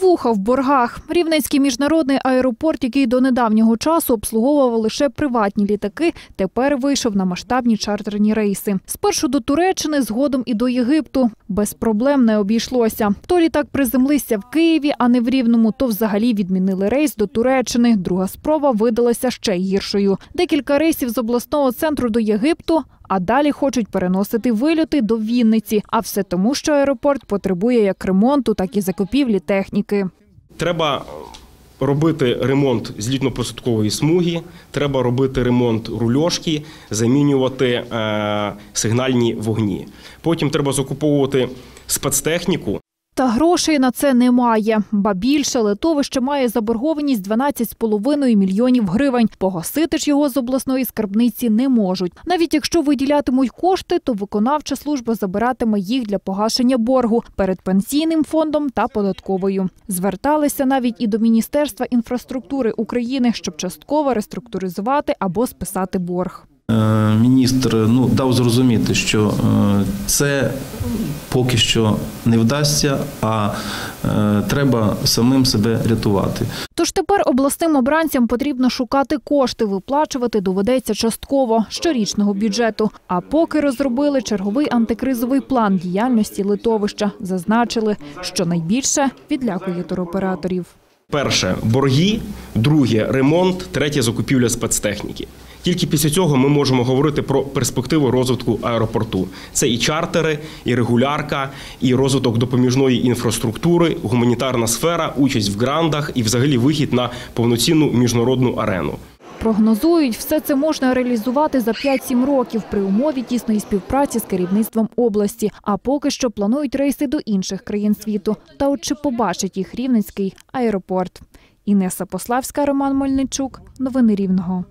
Головуха в боргах. Рівненський міжнародний аеропорт, який до недавнього часу обслуговував лише приватні літаки, тепер вийшов на масштабні чартерні рейси. Спершу до Туреччини, згодом і до Єгипту. Без проблем не обійшлося. То літак приземлився в Києві, а не в Рівному, то взагалі відмінили рейс до Туреччини. Друга спроба видалася ще гіршою. Декілька рейсів з обласного центру до Єгипту, а далі хочуть переносити вильоти до Вінниці. А все тому, що аеропорт потребує як ремонту, так і закупівлі техніки. Треба робити ремонт злітно-посадкової смуги, треба робити ремонт рульошки, замінювати е, сигнальні вогні. Потім треба закуповувати спецтехніку. Та грошей на це немає. Ба більше литовище має заборгованість 12,5 мільйонів гривень. Погасити ж його з обласної скарбниці не можуть. Навіть якщо виділятимуть кошти, то виконавча служба забиратиме їх для погашення боргу перед пенсійним фондом та податковою. Зверталися навіть і до Міністерства інфраструктури України, щоб частково реструктуризувати або списати борг. Е, Міністр ну дав зрозуміти, що е, це поки що не вдасться, а е, треба самим себе рятувати. Тож тепер обласним обранцям потрібно шукати кошти, виплачувати доведеться частково щорічного бюджету. А поки розробили черговий антикризовий план діяльності литовища, зазначили, що найбільше відлякує туроператорів. Перше борги, друге ремонт, третє закупівля спецтехніки. Тільки після цього ми можемо говорити про перспективу розвитку аеропорту. Це і чартери, і регулярка, і розвиток допоміжної інфраструктури, гуманітарна сфера, участь в грандах і взагалі вихід на повноцінну міжнародну арену. Прогнозують, все це можна реалізувати за 5-7 років при умові тісної співпраці з керівництвом області. А поки що планують рейси до інших країн світу. Та от чи побачить їх Рівненський аеропорт. Інеса Пославська, Роман Мельничук. Новини Рівного.